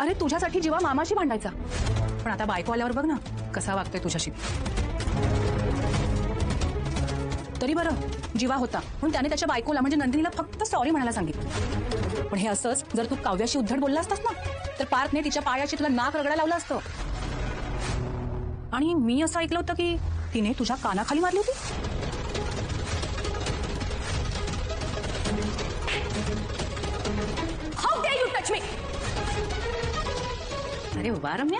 अरे तुझ्यासाठी जीवा मामाशी भांडायचा. पण आता बायको आल्यावर बघ ना कसा वागतोय तुझ्याशी. तरी बरं जीवा होता. म्हणून त्याने त्याच्या बायकोला म्हणजे नंदिनीला फक्त सॉरी म्हणायला सांगितलं. पण हे असंच जर तू काव्याशी उद्धट बोलला असतास ना तर पार्थने तिच्या पायाशी तुला नाक रगडा लावलं असतं. आणि मी असं ऐकलं होतं की तिने तुझ्या कानाखाली मारली होती? अरे वा रम्या.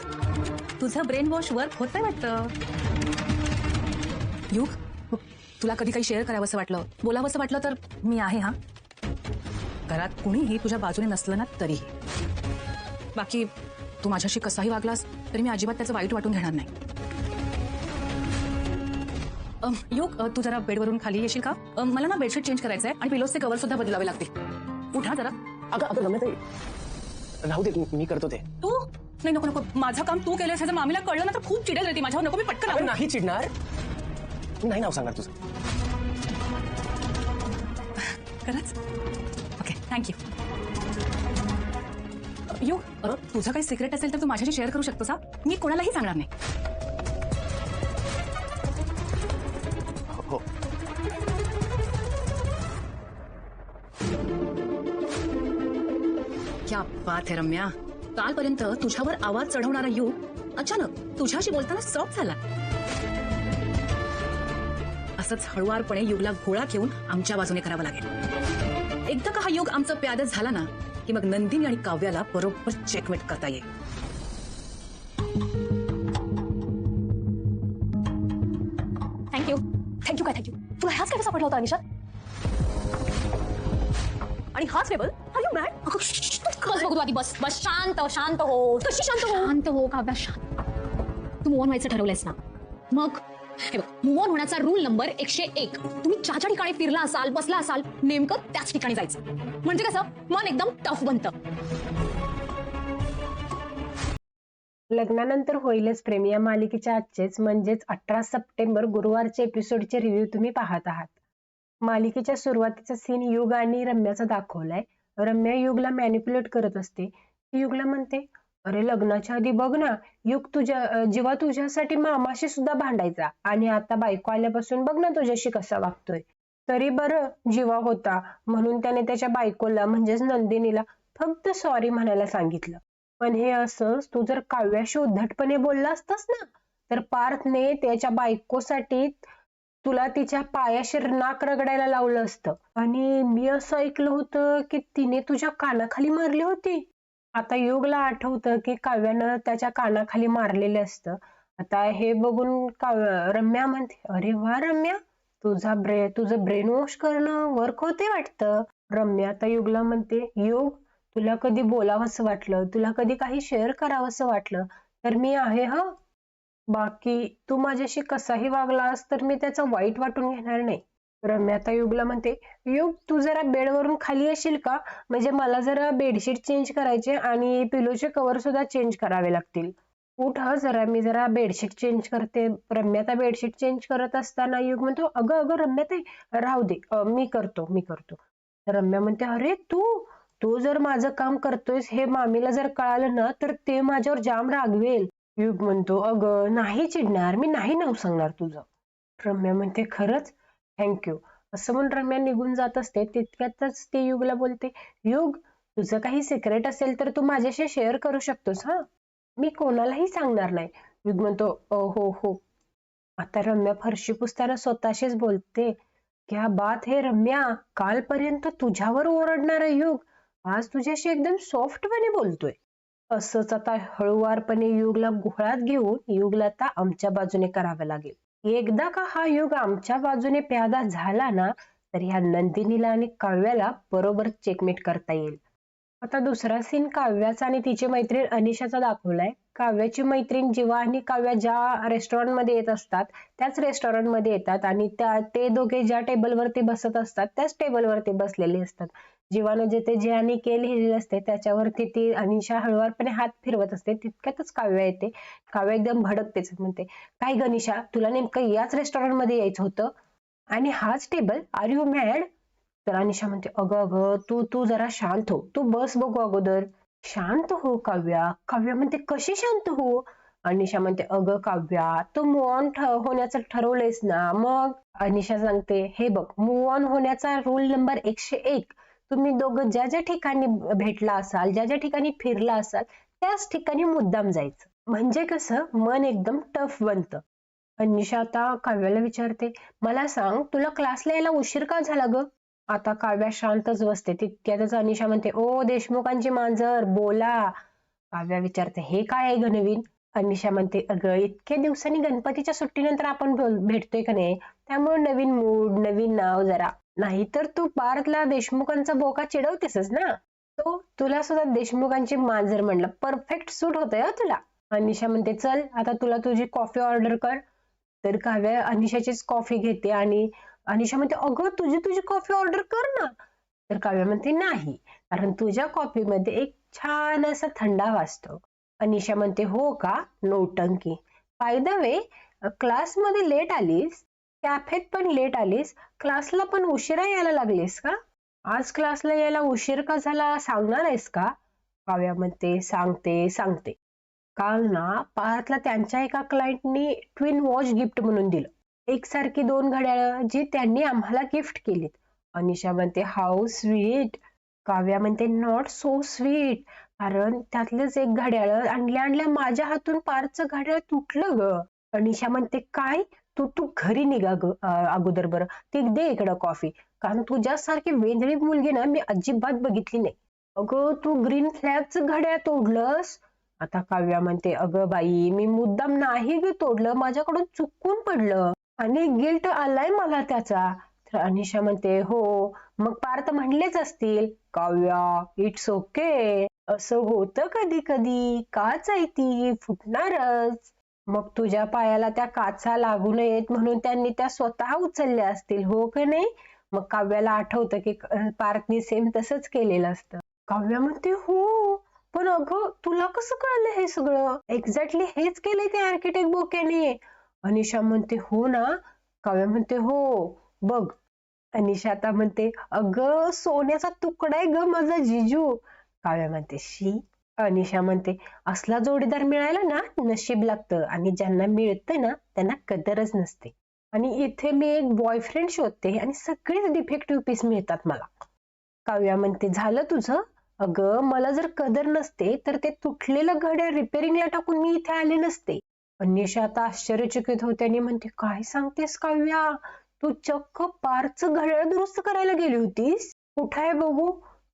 तुझं ब्रेन वॉश वर्क होतंय वाटतं. युग तुला कधी काही शेअर करावंसं वाटलं? बोलावंसं वाटलं तर मी आहे हा. घरात कुणीही तुझ्या बाजूने नसलं ना तरीही बाकी तू माझ्याशी कसाही वागलास तरी मी अजिबात त्याचं वाईट वाटून घेणार नाही. युग तू जरा बेडवरून खाली येशील का? मला ना बेडशीट चेंज करायचं आहे आणि पिलोजचे कव्हर सुद्धा बदलावे लागतील. उठा जरा. अगं अगं रम्या राहू दे मी करतो ते. तू नाही नको नको. माझं काम तू केलंस ह्याचं मामीला कळलं ना तर खूप चिडेल रे ती. माझ्यावर नको मी पटकन आवरून- नाही चिडणार. नाही नाव सांगणार तुझं. खरंच? ओके थँक्यू यू तुझं काही सिक्रेट असेल तर तू माझ्याशी शेअर करू शकतोस हा? मी कोणालाही सांगणार नाही. हो. क्या बात है रम्या. कालपर्यंत तुझ्यावर आवाज चढवणारा युग अचानक तुझ्याशी बोलताना स्टॉप झाला. असंच हळुवारपणे युगला घोळा घेऊन आमच्या बाजूने करावं लागेल. एकदा का हा युग आमचं प्यादच झाला ना की मग नंदिनी आणि काव्याला बरोबर चेकमेट करता येईल. थँक्यू थँक्यू काय थँक्यू तुला ह्याच काय सापडला होता अनिशा. आणि हाच लेबल आर यू मॅड बस बघू आधी? बस बस. शांत शांत हो. कशी शांत हो? शांत हो काव्या शांत. तू मूव ऑन व्हायचं ठरवलंयस ना? मग? हे बघ मूव ऑन होण्याचा रूल नंबर एकशे एक. तुम्ही ज्या ज्या ठिकाणी फिरला असाल बसला असाल नेमकं त्याच ठिकाणी जायचं. म्हणजे कसं? मन एकदम टफ बनतं. लग्नानंतर होईलच प्रेम. या मालिकेच्या आजचेच म्हणजेच अठरा सप्टेंबर गुरुवारचे एपिसोडचे रिव्ह्यू तुम्ही पाहत आहात. मालिकेच्या सुरुवातीचा सीन युग आणि रम्याचा दाखवलाय. रम्या युगला मॅनिप्युलेट करत असते. ती युगला म्हणते अरे लग्नाच्या आधी बघ ना युग तुझ्या अं, जेव्हा तुझ्यासाठी मामाशी सुद्धा भांडायचा आणि आता बायको आल्यापासून बघ ना तुझ्याशी कसा वागतोय. तरी बरं जीवा होता म्हणून त्याने त्याच्या बायकोला म्हणजेच नंदिनीला फक्त सॉरी म्हणायला सांगितलं. पण हे असंच तू जर काव्याशी उद्धटपणे बोलला असतास ना तर पार्थने त्याच्या बायकोसाठी तुला तिच्या पायाशी नाक रगडायला लावलं असतं. आणि मी असं ऐकलं होतं की तिने तुझ्या कानाखाली मारली होती. आता योगला आठवतं की काव्यानं त्याच्या कानाखाली मारलेलं असतं. आता हे बघून काव्य रम्या म्हणते अरे वा रम्या तुझा ब्रे तुझं ब्रेन वॉश करणं वर्क होते वाटतं. रम्या आता युगला म्हणते योग तुला कधी बोलावंसं वाटलं? तुला कधी काही शेअर करावंसं वाटलं? तर मी आहे हा. बाकी तू माझ्याशी कसाही वागलास तर मी त्याचा वाईट वाटून घेणार नाही. रम्याता युगला म्हणते युग तू जरा बेडवरून खाली येशील का? म्हणजे मला जरा बेडशीट चेंज करायचे आणि पिलोचे कव्हर सुद्धा चेंज करावे लागतील. उठ हा जरा मी जरा बेडशीट चेंज करते. रम्याता बेडशीट चेंज करत असताना युग म्हणतो अगं अगं रम्याताई राहू दे. मी करतो मी करतो. रम्या म्हणते अरे तू तू जर माझं काम करतोयस हे मामीला जर कळालं ना तर ते माझ्यावर जाम रागवेल. युग म्हणतो अगं नाही चिडणार मी नाही नाव सांगणार तुझं. रम्या म्हणते खरंच? थँक्यू असं म्हणून रम्या निघून जात असते तितक्यातच ते युगला बोलते युग तुझं काही सिक्रेट असेल तर तू माझ्याशी शेअर करू शकतोस हा? मी कोणालाही सांगणार नाही. युग म्हणतो "अ, हो हो. आता रम्या फरशी पुसताना स्वतःशीच बोलते क्या बात हे रम्या कालपर्यंत तुझ्यावर ओरडणारा युग आज तुझ्याशी एकदम सॉफ्टपणे बोलतोय. असंच आता हळूवारपणे युगला गुहळात घेऊन युगला आता आमच्या बाजूने करावं लागेल. एकदा का हा युग आमच्या बाजूने प्यादा झाला ना तर ह्या नंदिनीला आणि काव्याला बरोबर चेकमेट करता येईल. आता दुसरा सीन काव्याचा आणि तिची मैत्रीण अनिशाचा दाखवलाय. काव्याची मैत्रीण जीवा आणि काव्या ज्या रेस्टॉरंटमध्ये येत असतात त्याच रेस्टॉरंटमध्ये येतात आणि त्या ते दोघे ज्या टेबलवरती बसत असतात त्याच टेबलवरती बसलेले असतात. जीवाणू जेथे जे आणि के लिहिलेले असते त्याच्यावरती ती अनिशा हळूवारपणे हात फिरवत असते. तितक्यातच काव्य येते. काव्य एकदम भडकतेच म्हणते. काय गनिशा तुला नेमकं याच रेस्टॉरंटमध्ये यायचं होतं? आणि हाच टेबल? आर यू मॅड तर अनिशा म्हणते अगं अगं तू तू जरा शांत हो. तू बस बघू अगोदर. शांत हो काव्या. काव्या म्हणते कशी शांत हो? अनिशा म्हणते अगं काव्या तू मूव ऑन होण्याचं ठरवलंयस ना मग? अनिशा सांगते हे बघ मूव ऑन होण्याचा रूल नंबर एकशे एक. तुम्ही दोघं ज्या ज्या ठिकाणी भेटला असाल ज्या ज्या ठिकाणी फिरला असाल त्याच ठिकाणी मुद्दाम जायचं. म्हणजे कसं मन एकदम टफ बनतं. अनिशा आता काव्याला विचारते मला सांग तुला क्लासला यायला उशीर का झाला ग? आता काव्या शांतच बसते. तितक्यातच अनिशा म्हणते ओ देशमुखांची मांजर बोला. काव्या विचारते हे काय आहे ग नवीन? अनिशा म्हणते अगं इतक्या दिवसांनी गणपतीच्या सुट्टीनंतर आपण भेटतोय का नाही? त्यामुळे नवीन मूड नवीन नाव जरा. नाहीतर तू पार्थला देशमुखांचा बोका चिडवतेसच ना? तो तुला सुद्धा देशमुखांची मांजर म्हणलं. परफेक्ट सूट होतंय तुला. अनिशा म्हणते चल आता तुला तुझी कॉफी ऑर्डर कर. तर काव्या अनिशाचीच कॉफी घेते आणि अनिशा म्हणते अगं तुझी तुझी कॉफी ऑर्डर कर ना. तर काव्या म्हणते नाही कारण तुझ्या कॉफीमध्ये एक छान असा थंडा वाजतो. अनिशा म्हणते हो का? नोटंकी. फायदा द वे क्लासमध्ये लेट आलीस? कॅफेत पण लेट आलीस. क्लासला पण उशिरा यायला लागलीस का? आज क्लासला यायला उशीर का झाला? सांगणार आहेस का? काव्या म्हणते सांगते सांगते. काल ना पाहतला त्यांच्या एका क्लायंटनी ट्विन वॉच गिफ्ट म्हणून दिलं. एकसारखी दोन घड्याळ जी त्यांनी आम्हाला गिफ्ट केलीत. अनिशा म्हणते हाऊ स्वीट काव्या म्हणते नॉट सो स्वीट कारण त्यातलंच एक घड्याळ आणल्या आणल्या माझ्या हातून पारचं घड्याळ तुटलं ग. अनिशा म्हणते काय? तू तू घरी निघा ग अगोदर बरं. ते दे इकडं कॉफी कारण तुझ्यासारखी वेंधळी मुलगी ना मी अजिबात बघितली नाही. अगं तू ग्रीन फ्लॅगचं घड्याळ तोडलंस? आता काव्या म्हणते अगं बाई मी मुद्दाम नाही ग तोडलं. माझ्याकडून चुकून पडलं. आणि गिल्ट आलाय मला त्याचा. तर अनिशा म्हणते हो मग पार्थ म्हणलेच असतील. काव्या इट्स ओके असं होतं कधी कधी काच आहे ती फुटणारच. मग तुझ्या पायाला त्या काचा लागू नयेत म्हणून त्यांनी त्या स्वतः उचलल्या असतील हो का नाही? मग काव्याला आठवतं की पार्थनी सेम तसंच केलेलं असतं. काव्या म्हणते हो पण अगं तुला कसं कळलं हे सगळं? एक्झॅक्टली हेच केलंय ते आर्किटेक्ट बोक्याने. अनिशा म्हणते हो ना? काव्या म्हणते हो बघ. अनिशा आता म्हणते अगं सोन्याचा तुकडा आहे ग माझा जिजू. काव्या म्हणते शी अनिशा म्हणते असला जोडीदार मिळायला ना नशीब लागतं आणि ज्यांना मिळतं ना त्यांना कदरच नसते. आणि इथे मी एक बॉयफ्रेंड शोधते आणि सगळेच डिफेक्टिव्ह पीस मिळतात मला. काव्या म्हणते झालं तुझं? अगं मला जर कदर नसते तर ते तुटलेलं घड्याळ रिपेअरिंगला टाकून मी इथे आले नसते. अनिशा आता आश्चर्यचकित होते आणि म्हणते काय सांगतेस काव्या? तू चक्क पारचं घड्याळ दुरुस्त करायला गेली होतीस? कुठं आहे बघू?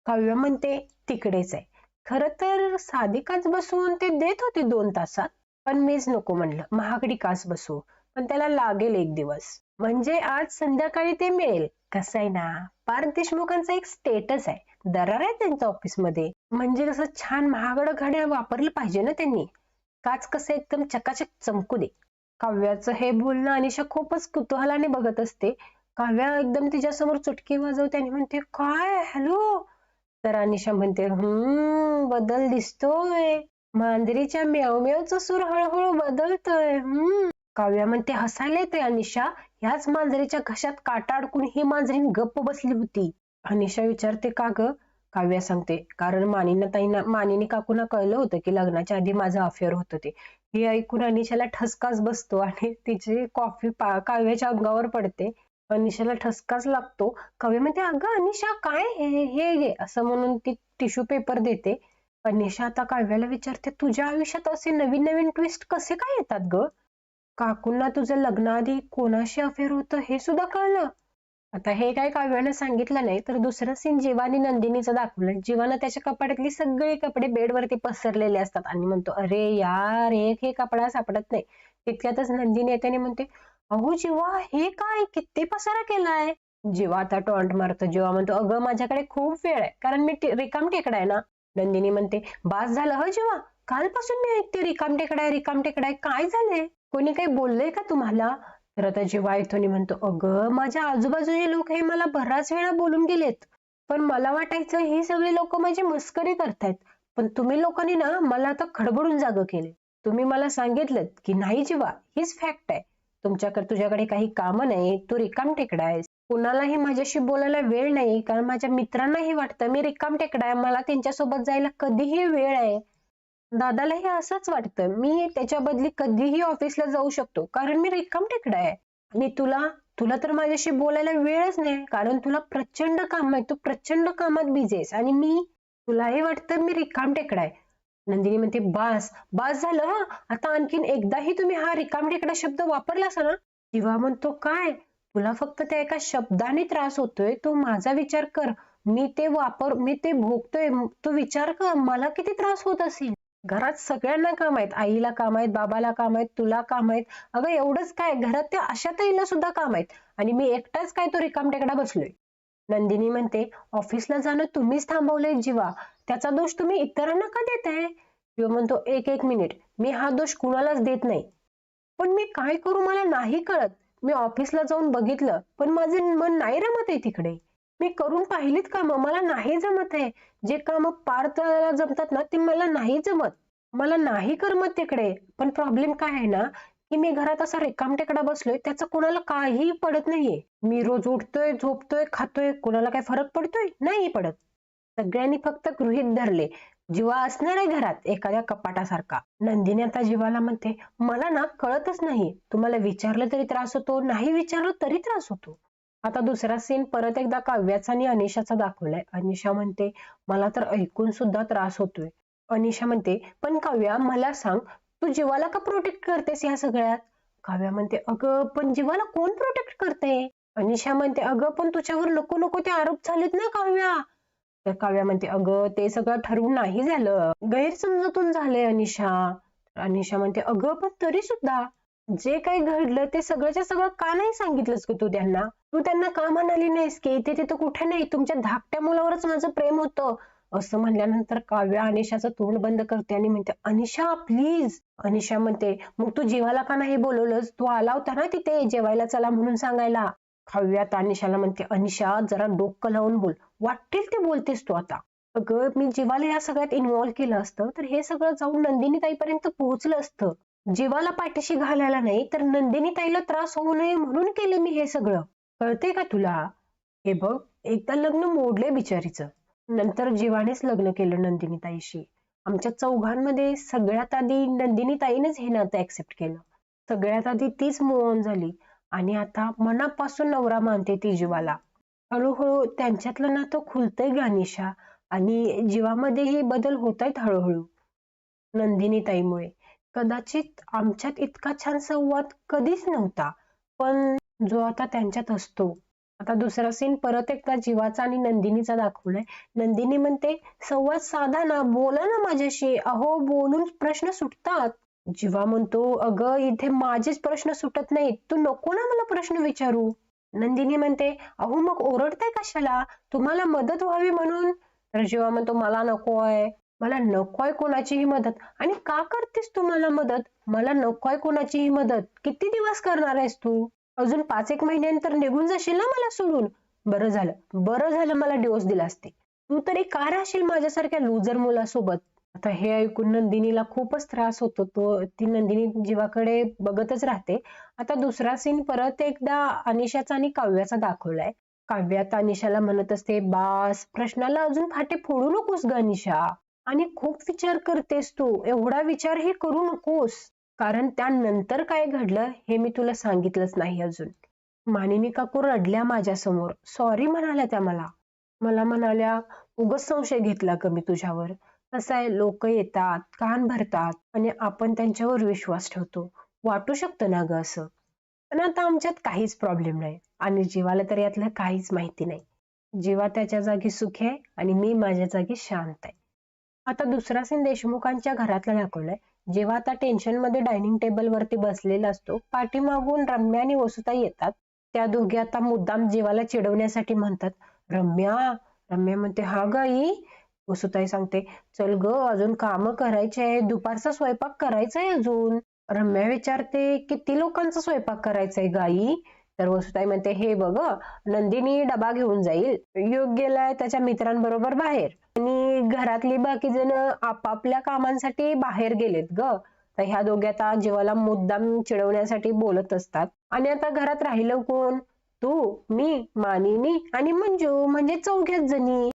काव्या म्हणते तिकडेच आहे. खर तर साधी काच बसवून ते देत होते दोन तासात पण मीच नको म्हणलं. महागडी काच बसू पण त्याला लागेल एक दिवस. म्हणजे आज संध्याकाळी ते मिळेल. कसं आहे ना पार्थ देशमुखांचा एक स्टेटस आहे. दरार आहे त्यांच्या ऑफिसमध्ये म्हणजे कसं छान महागडं घड्याळ वापरलं पाहिजे ना त्यांनी. काच कसं एकदम चकाचक चमकू दे. काव्याचं हे बोलणं अनिशा खूपच कुतूहलाने बघत असते. काव्या एकदम तिच्यासमोर चुटकी वाजवते आणि म्हणते काय? हॅलो तर अनिशा म्हणते हम्म बदल दिसतोय. मांजरीच्या म्यावम्यावचा सूर हळूहळू बदलतोय. हम्म. काव्या म्हणते हसायला येते अनिशा. ह्याच मांजरीच्या घशात काटा अडकून ही मांजरी गप्प बसली होती. अनिशा विचारते का ग? काव्या सांगते कारण मानिना ताईना मानिनी काकूना कळलं होतं की लग्नाच्या आधी माझं अफेअर होतं ते हे ऐकून अनिशाला ठसकाच बसतो आणि तिची कॉफी पा- काव्याच्या अंगावर पडते. अनिशाला ठसकाच लागतो. कवी म्हणते अगं अनिशा काय हे? हे घे. असं म्हणून ती टिश्यू पेपर देते. अनिशा आता काव्याला विचारते तुझ्या आयुष्यात असे नवीन नवीन ट्विस्ट कसे काय येतात ग? काकूंना तुझं लग्नाआधी कोणाशी अफेअर होतं हे सुद्धा कळलं. आता हे काय काव्यानं सांगितलं नाही तर दुसरं सीन जीवानी नंदिनीचं दाखवलं. जीवानं त्याच्या कपाटातली सगळे कपडे बेडवरती पसरलेले असतात. आणि म्हणतो अरे यार एक हे कपडा सापडत नाही. तितक्यातच नंदिनी येते आणि म्हणते अहो जीवा हे काय? किती पसारा केलाय? जीवा आता टॉन्ट मारतो जीवा म्हणतो अगं माझ्याकडे खूप वेळ आहे कारण मी रिकाम टेकडा आहे ना. नंदिनी म्हणते बास झालं हो जीवा कालपासून मी ऐकते रिकाम टेकडा रिकाम टेकडा काय झालंय? कोणी काही बोललंय का तुम्हाला? तर आता जेव्हा येतो म्हणतो अगं माझ्या आजूबाजूचे लोक हे मला बराच वेळा बोलून गेलेत पण मला वाटायचं ही सगळी लोक माझी मस्करी करतायत. पण तुम्ही लोकांनी ना मला आता खडबडून जाग केले तुम्ही मला सांगितलं की नाही जीवा हीच फॅक्ट आहे. तुमच्याकडे तुझ्याकडे काही कामं नाही तू रिकाम टेकडा आहेस. कुणालाही माझ्याशी बोलायला वेळ नाही कारण माझ्या मित्रांनाही वाटतं मी रिकाम टेकडा आहे मला त्यांच्यासोबत जायला कधीही वेळ आहे. दादालाही असंच वाटतं मी त्याच्या बदली कधीही ऑफिसला जाऊ शकतो कारण मी रिकाम टेकडा आहे. आणि तुला तुला तर माझ्याशी बोलायला वेळच नाही कारण तुला प्रचंड काम आहे तू प्रचंड कामात बिझी आहेस. आणि मी तुलाही वाटतं मी रिकाम टेकडा आहे. नंदिनी म्हणते बास बास झालं हा. आता आणखीन एकदाही तुम्ही हा रिकाम टेकडा शब्द वापरलास ना जीवा म्हणतो काय? तुला फक्त त्या एका शब्दाने त्रास होतोय. तू माझा विचार कर. मी ते वापर मी ते भोगतोय. तो विचार कर. मला किती त्रास होत असेल? घरात सगळ्यांना काम आहेत. आईला काम आहेत बाबाला काम आहेत तुला काम आहेत. अगं एवढंच काय? घरात त्या अशा ताईला सुद्धा काम आहेत. आणि मी एकटाच काय तो रिकाम टेकडा बसलोय? नंदिनी म्हणते ऑफिसला जाणं तुम्हीच थांबवलंय जीवा. त्याचा दोष तुम्ही इतरांना का देताय? शिव म्हणतो एक एक मिनिट. मी हा दोष कुणालाच देत नाही. पण मी काय करू मला नाही कळत. मी ऑफिसला जाऊन बघितलं पण माझे मन नाही रमत आहे तिकडे. मी करून पाहिलीत कामं. मला नाही जमत आहे. जे काम पार करायला जमतात ना ते मला नाही जमत. मला नाही करमत तिकडे. पण प्रॉब्लेम काय आहे ना की मी घरात असा रिकाम टेकडा बसलोय त्याचं कोणाला काही पडत नाहीये. मी रोज उठतोय झोपतोय खातोय. कोणाला काय फरक पडतोय? नाही पडत. सगळ्यांनी फक्त गृहीत धरले. जीवा असणार आहे घरात एखाद्या कपाटासारखा. नंदिनी आता जीवाला म्हणते मला ना कळतच नाही. तुम्हाला विचारलं तरी त्रास होतो नाही विचारलं तरी त्रास होतो. आता दुसरा सीन परत एकदा काव्याचा आणि अनिशाचा दाखवलाय. अनिशा म्हणते मला तर ऐकून सुद्धा त्रास होतोय. अनिशा म्हणते पण काव्या मला सांग तू जीवाला का प्रोटेक्ट करतेस ह्या सगळ्यात? काव्या म्हणते अगं पण जीवाला कोण प्रोटेक्ट करते अनिशा म्हणते अगं पण तुझ्यावर नको नको ते आरोप झालेत ना काव्या. तर काव्या म्हणते अगं ते सगळं ठरवून नाही झालं. गैरसमजातून झालंय अनिशा. अनिशा म्हणते अगं पण तरी सुद्धा जे काही घडलं ते सगळंच्या सगळं का नाही सांगितलंस की तू त्यांना? तू त्यांना का म्हणाली नाहीस की इथे तिथं कुठे नाही? तुमच्या धाकट्या मुलावरच माझं प्रेम होतं. असं म्हणल्यानंतर काव्या अनिशाचं तोंड बंद करते आणि म्हणते अनिशा प्लीज. अनिशा म्हणते मग तू जेवायला का नाही बोलवलंस? तू आला होता ना तिथे जेवायला? चला म्हणून सांगायला. काव्यात अनिशाला म्हणते अनिशा जरा डोकं लावून बोल. वाटेल ते बोलतेस तू आता. अगं मी जीवाला या सगळ्यात इन्व्हॉल्व्ह केलं असतं तर हे सगळं जाऊन नंदिनी ताईपर्यंत पोहोचलं असतं. जीवाला पाठीशी घालायला नाही तर नंदिनी ताईला त्रास होऊ नये म्हणून केलं मी हे सगळं. कळते का तुला? हे बघ एकदा लग्न मोडले बिचारीचं. नंतर जीवानेच लग्न केलं नंदिनी ताईशी आमच्या चौघांमध्ये सगळ्यात आधी नंदिनी ताईनेच हे नातं ऍक्सेप्ट केलं. सगळ्यात आधी तीच मोहन झाली. आणि आता मनापासून नवरा मानते ती जीवाला. हळूहळू त्यांच्यातलं नातं खुलतंय गानिशा आणि जीवामध्येही बदल होत आहेत हळूहळू. नंदिनी ताईमुळे कदाचित आमच्यात इतका छान संवाद कधीच नव्हता पण जो आता त्यांच्यात असतो. आता दुसरा सीन परत एकदा जीवाचा आणि नंदिनीचा दाखवलाय. नंदिनी म्हणते संवाद साधा ना बोला ना माझ्याशी. अहो बोलून प्रश्न सुटतात. जीवा म्हणतो अगं इथे माझेच प्रश्न सुटत नाहीत. तू नको ना मला प्रश्न विचारू. नंदिनी म्हणते अहो मग ओरडताय कशाला? तुम्हाला मदत व्हावी म्हणून? तर जेव्हा म्हणतो मला नकोय मला नकोय कोणाचीही मदत. आणि का करतेस तू मला मदत? मला नकोय कोणाचीही मदत. किती दिवस करणार आहेस तू? अजून पाच एक महिन्यानंतर निघून जाशील ना मला सोडून? बरं झालं बरं झालं मला डिवोर्स दिला असते. तू तरी का राहशील माझ्यासारख्या लुजर मुलासोबत? आता हे ऐकून नंदिनीला खूपच त्रास होतो. तो ती नंदिनी जीवाकडे बघतच राहते. आता दुसरा सीन परत एकदा अनिशाचा आणि काव्याचा दाखवलाय. काव्यात अनिशाला म्हणत असते बास प्रश्नाला अजून फाटे फोडू नकोस ग अनिशा. आणि खूप विचार करतेस तू. एवढा विचार हे करू नकोस. कारण त्यानंतर काय घडलं हे मी तुला सांगितलंच नाही अजून. मानिनी काकू रडल्या माझ्यासमोर. सॉरी म्हणाल्या त्या मला. मला म्हणाल्या उगच संशय घेतला का मी तुझ्यावर. आहे लोक येतात कान भरतात आणि आपण त्यांच्यावर विश्वास ठेवतो. वाटू शकतं ना ग असं? पण आता आमच्यात काहीच प्रॉब्लेम नाही आणि जीवाला तर यातलं काहीच माहिती नाही. जीवा त्याच्या जागी सुखी आहे आणि मी माझ्या जागी शांत आहे. आता दुसरा सीन देशमुखांच्या घरातला दाखवलाय. जेव्हा आता टेन्शनमध्ये डायनिंग टेबल वरती बसलेला असतो पाठीमागून रम्या आणि वसुता येतात. त्या दोघी आता मुद्दाम जीवाला चिडवण्यासाठी म्हणतात रम्या रम्या म्हणते हा गाई वसुताई सांगते चल ग अजून काम करायचे आहे दुपारचा स्वयंपाक करायचा आहे अजून. रम्या विचारते किती लोकांचा स्वयंपाक करायचा आहे गाई तर वसुताई म्हणते हे बघ नंदिनी डबा घेऊन जाईल. योग गेलाय त्याच्या मित्रांबरोबर बाहेर. आणि घरातली बाकी जण आपापल्या कामांसाठी बाहेर गेलेत ग. तर ह्या दोघे आता जीवाला मुद्दाम चिडवण्यासाठी बोलत असतात. आणि आता घरात राहिलं कोण? तू मी मानिनी आणि मंजू. म्हणजे चौघ्याच जणी.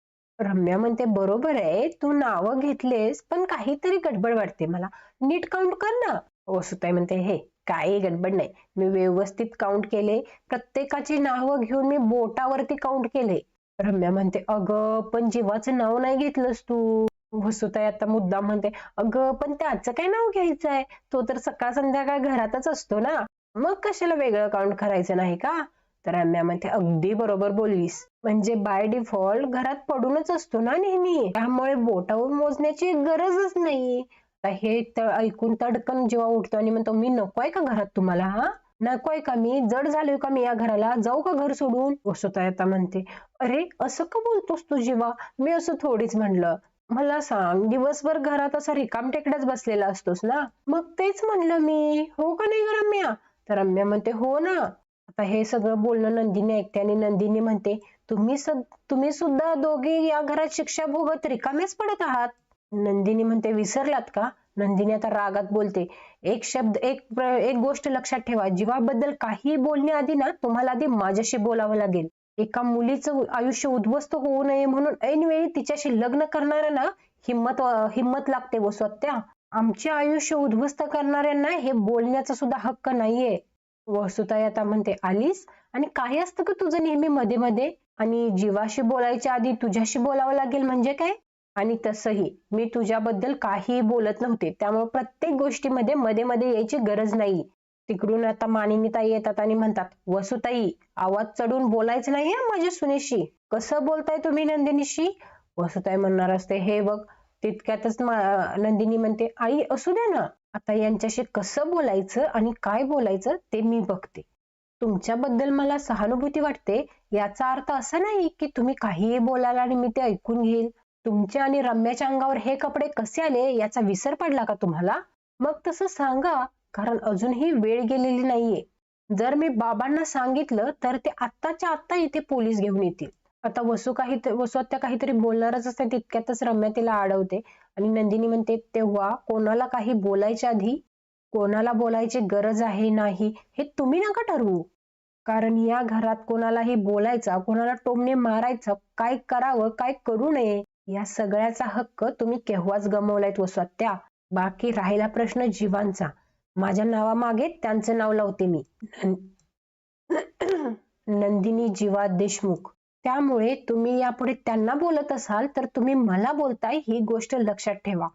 रम्या म्हणते बरोबर आहे तू नावं घेतलेस पण काहीतरी गडबड वाटते मला. नीट काउंट कर ना. वसुताई म्हणते हे काही गडबड नाही. मी व्यवस्थित काउंट केले. प्रत्येकाची नावं घेऊन मी बोटावरती काउंट केले. रम्या म्हणते अगं पण जीवाचं नाव नाही घेतलंस तू. वसुताई आता मुद्दाम म्हणते अगं पण त्याचं काय नाव घ्यायचंय? तो तर सकाळ संध्याकाळ घरातच असतो ना. मग कशाला वेगळं काउंट करायचं नाही का? तर रम्या म्हणते अगदी बरोबर बोललीस. म्हणजे बाय डिफॉल्ट घरात पडूनच असतो ना नेहमी. त्यामुळे बोटावर मोजण्याची गरजच नाही हे ऐकून तडकन जेव्हा उठतो आणि म्हणतो मी नकोय का घरात तुम्हाला हा? नकोय का मी? जड झालोय का मी या घराला? जाऊ का घर सोडून? वसुता आता म्हणते. अरे असं का बोलतोस तू जेव्हा? मी असं थोडीच म्हणलं. मला सांग दिवसभर घरात असा रिकाम टेकडाच बसलेला असतोस ना? मग तेच म्हणलं मी. हो का नाही ग रम्या? तर रम्या म्हणते हो ना. आता हे सगळं बोलणं नंदिनी ऐकते आणि नंदिनी म्हणते तुम्ही तुम्ही सुद्धा दोघे या घरात शिक्षा भोगत रिकामेच पडत आहात? नंदिनी म्हणते विसरलात का? नंदिनी आता रागात बोलते एक शब्द एक एक गोष्ट लक्षात ठेवा जीवाबद्दल काही बोलण्याआधी ना तुम्हाला आधी माझ्याशी बोलावं लागेल. एका मुलीचं आयुष्य उद्ध्वस्त होऊ नये म्हणून ऐनवेळी तिच्याशी लग्न करणाऱ्या ना हिंमत हिंमत लागते व सत्या आमचे आयुष्य उद्ध्वस्त करणाऱ्यांना हे बोलण्याचा सुद्धा हक्क नाहीये. वसुताई आता म्हणते आलीस? आणि काय असतं का तुझं नेहमी मध्ये मध्ये आणि जीवाशी बोलायच्या आधी तुझ्याशी बोलावं लागेल म्हणजे काय? आणि तसंही मी तुझ्याबद्दल काहीही बोलत नव्हते. त्यामुळे प्रत्येक गोष्टीमध्ये मध्ये मध्ये यायची गरज नाही. तिकडून आता मानिनीताई येतात आणि म्हणतात वसुताई आवाज चढून बोलायचं नाही माझ्या सुनेशी. कसं बोलताय तुम्ही नंदिनीशी? वसुताई म्हणणार असते हे बघ तितक्यातच नंदिनी म्हणते आई असू द्या ना आता यांच्याशी कसं बोलायचं आणि काय बोलायचं ते मी बघते. तुमच्याबद्दल मला सहानुभूती वाटते. याचा अर्थ असा नाही की तुम्ही काहीही बोलाल आणि मी ते ऐकून घेईल. तुमच्या आणि रम्याच्या अंगावर हे कपडे कसे आले याचा विसर पडला का तुम्हाला? मग तसं सांगा कारण अजूनही वेळ गेलेली नाहीये. जर मी बाबांना सांगितलं तर ते आत्ताच्या आत्ता इथे पोलीस घेऊन येतील. आता वसू काही वसू आत्या काहीतरी बोलणारच असते तितक्यातच रम्या तिला अडवते आणि नंदिनी म्हणते तेव्हा कोणाला काही बोलायच्या आधी कोणाला बोलायची गरज आहे नाही हे तुम्ही नका ठरवू. कारण या घरात कोणालाही बोलायचा कोणाला टोमणे मारायचं काय करावं काय करू नये या सगळ्याचा हक्क तुम्ही केव्हाच गमावलायत वसत्या बाकी राहिला प्रश्न जीवांचा. माझ्या नावामागे त्यांचं नाव लावते मी. नंदिनी जीवा देशमुख. त्यामुळे तुम्ही यापुढे त्यांना बोलत असाल तर तुम्ही मला बोलताय ही गोष्ट लक्षात ठेवा.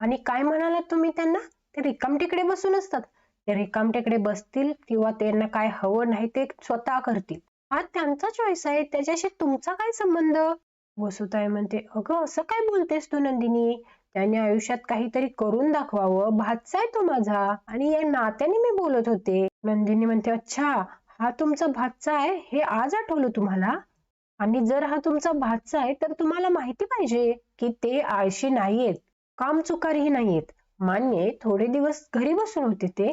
आणि काय म्हणालात तुम्ही त्यांना? ते रिकामटेकडे बसून असतात. ते रिकाम टेकडे बसतील किंवा त्यांना काय हवं नाही ते स्वतः करतील. हा त्यांचा चॉईस आहे. त्याच्याशी तुमचा काय संबंध? वसुताई म्हणते अगं असं काय बोलतेस तू नंदिनी? त्याने आयुष्यात काहीतरी करून दाखवावं. भातचा आहे तो माझा आणि या नात्याने मी बोलत होते. नंदिनी म्हणते अच्छा हा तुमचा भातचा आहे? हे आज आठवलं तुम्हाला? आणि जर हा तुमचा भातचा आहे तर तुम्हाला माहिती पाहिजे की ते आळशी नाहीयेत. कामचुकारही नाहीयेत. मान्य थोडे दिवस घरी बसून होते ते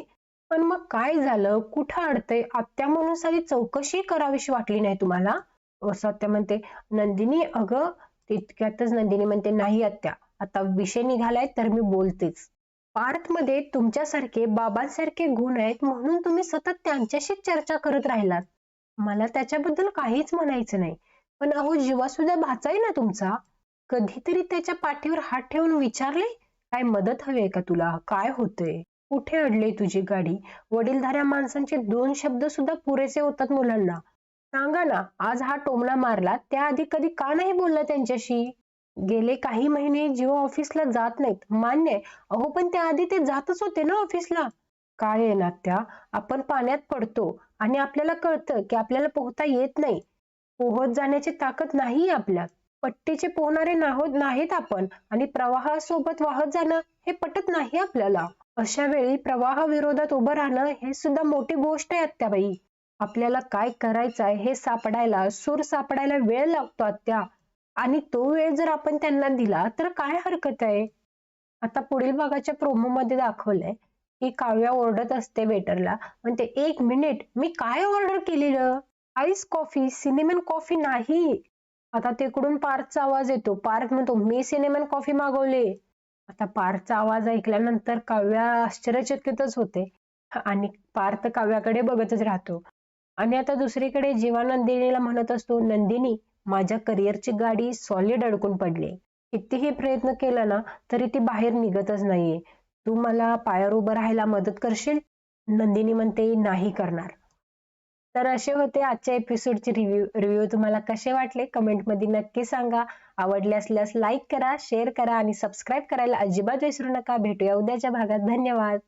पण मग काय झालं? कुठं अडतंय? आत्या म्हणून सारी चौकशी करावीशी वाटली नाही तुम्हाला? असं आत्या म्हणते नंदिनी अगं तितक्यातच नंदिनी म्हणते नाही आत्या आता विषय निघालाय तर मी बोलतेच. पार्थमध्ये तुमच्यासारखे बाबांसारखे गुण आहेत म्हणून तुम्ही सतत त्यांच्याशी चर्चा करत राहिलात. मला त्याच्याबद्दल काहीच म्हणायचं नाही. पण अहो जीवा सुद्धा भाचा आहे ना तुमचा? कधीतरी त्याच्या पाठीवर हात ठेवून विचारले काय मदत हवी आहे का तुला? काय होतंय? कुठे अडले तुझी गाडी? वडीलधाऱ्या माणसांचे दोन शब्द सुद्धा पुरेसे होतात मुलांना. सांगा ना आज हा टोमणा मारला त्याआधी कधी का नाही बोलला त्यांच्याशी? गेले काही महिने जेव्हा ऑफिसला जात नाहीत. मान्य आहे. अहो पण त्याआधी ते जातच होते ना ऑफिसला. काय आहे ना त्या आपण पाण्यात पडतो आणि आपल्याला कळतं की आपल्याला पोहता येत नाही. पोहत जाण्याची ताकद नाही आपल्यात. पट्टीचे पोहणारे नाहीत आपण आणि प्रवाहासोबत वाहत जाणं हे पटत नाही आपल्याला. अशा वेळी प्रवाह विरोधात उभं राहणं हे सुद्धा मोठी गोष्ट आहे आत्याबाई. आपल्याला काय करायचं आहे हे सापडायला सूर सापडायला वेळ लागतो आत्या. आणि तो वेळ जर आपण त्यांना दिला तर काय हरकत आहे? आता पुढील भागाच्या प्रोमो मध्ये दाखवलंय की काव्या ओरडत असते वेटरला म्हणते एक मिनिट मी काय ऑर्डर केलेलं? आईस कॉफी सिनेमन कॉफी नाही. आता तिकडून पार्थचा आवाज येतो. पार्थ म्हणतो मी सिनेमन कॉफी मागवले. आता पार्थचा आवाज ऐकल्यानंतर काव्या आश्चर्यचकितच होते. आणि पार्थ काव्याकडे बघतच राहतो. आणि आता दुसरीकडे जीवा नंदिनीला म्हणत असतो नंदिनी माझ्या करिअरची गाडी सॉलिड अडकून पडली. कितीही प्रयत्न केला ना तरी ती बाहेर निघतच नाहीये. तू मला पायावर उभं राहायला मदत करशील? नंदिनी म्हणते नाही करणार. तर असे होते आजच्या एपिसोडचे रिव्ह्यू रिव्ह्यू तुम्हाला कसे वाटले? कमेंटमध्ये नक्की सांगा. आवडले असल्यास लाईक करा शेअर करा आणि सबस्क्राईब करायला अजिबात विसरू नका. भेटूया उद्याच्या भागात. धन्यवाद.